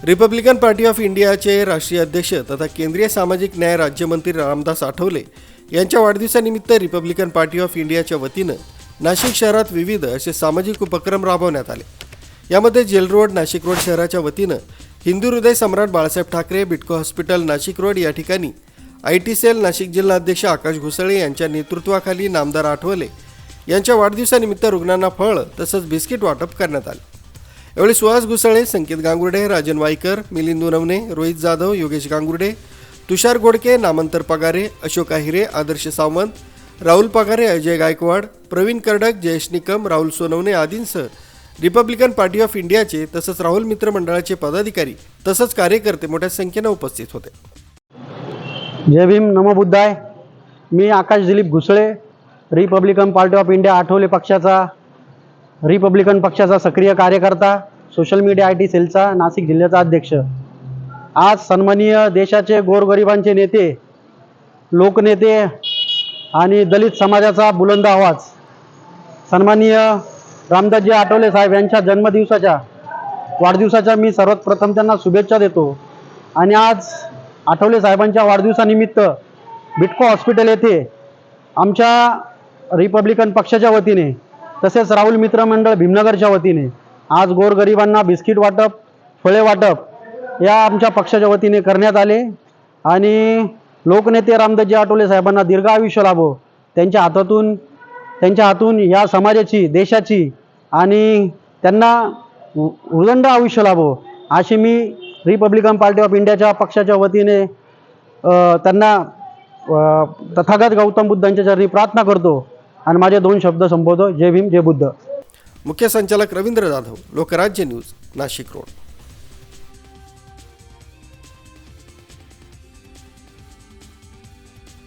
Republican party of इंडियाचे राष्ट्रीय अध्यक्ष तथा केंद्रीय सामाजिक न्याय राज्यमंत्री रामदास आठवले यांच्या वाढदिवसानिमित्त रिपब्लिकन पार्टी ऑफ इंडियाच्या वतीनं नाशिक शहरात विविध असे सामाजिक उपक्रम राबवण्यात आले. यामध्ये जेल रोड नाशिक रोड शहराच्या वतीनं हिंदू हृदय सम्राट बाळासाहेब ठाकरे बिटको हॉस्पिटल नाशिक रोड या ठिकाणी आय टी सेल नाशिक जिल्हा अध्यक्ष आकाश घुसळे यांच्या नेतृत्वाखाली नामदार आठवले यांच्या वाढदिवसानिमित्त रुग्णांना फळ तसंच बिस्किट वाटप करण्यात आले. यावेळी सुहास घुसळे संकेत गांगुर्डे राजन वाईकर मिलिंद नवने रोहित जाधव योगेश गांगुर्डे तुषार गोडके नामंतर पगारे अशोक आहिरे आदर्श सावंत राहुल पगारे अजय गायकवाड प्रवीण कर्डक जयेश निकम राहुल सोनवणे आदींसह रिपब्लिकन पार्टी ऑफ इंडियाचे तसंच राहुल मित्र मंडळाचे पदाधिकारी तसंच कार्यकर्ते मोठ्या संख्येनं उपस्थित होते. जय भीम नमो बुद्धाय. मी Akash Dilip Ghusale Republican party of India Athawale पक्षाचा रिपब्लिकन पक्षाचा सक्रिय कार्यकर्ता सोशल मीडिया आय टी सेलचा नाशिक जिल्ह्याचा अध्यक्ष. आज सन्माननीय देशाचे गोरगरिबांचे नेते लोकनेते आणि दलित समाजाचा बुलंद आवाज. सन्माननीय रामदासजी आठवले साहेब यांच्या जन्मदिवसाच्या वाढदिवसाच्या मी सर्वात प्रथम त्यांना शुभेच्छा देतो. आणि आज आठवले साहेबांच्या वाढदिवसानिमित्त बिटको हॉस्पिटल येथे आमच्या रिपब्लिकन पक्षाच्या वतीने तसेच राहुल मित्र मंडळ भीमनगरच्या वतीने आज गोरगरिबांना बिस्किट वाटप फळे वाटप या आमच्या पक्षाच्या वतीने करण्यात आले. आणि लोकनेते रामदासजी आठवले साहेबांना दीर्घ आयुष्य लाभो. त्यांच्या हातातून त्यांच्या हातून या समाजाची देशाची आणि त्यांना उदंड आयुष्य लाभो. अशी मी रिपब्लिकन पार्टी ऑफ इंडियाच्या पक्षाच्या वतीने त्यांना तथागत गौतम बुद्धांच्या चरणी प्रार्थना करतो. आणि माझे दोन शब्द संबोधतो जय भीम जय बुद्ध. मुख्य संचालक रवींद्र जाधव लोकराज्य न्यूज नाशिक रोड.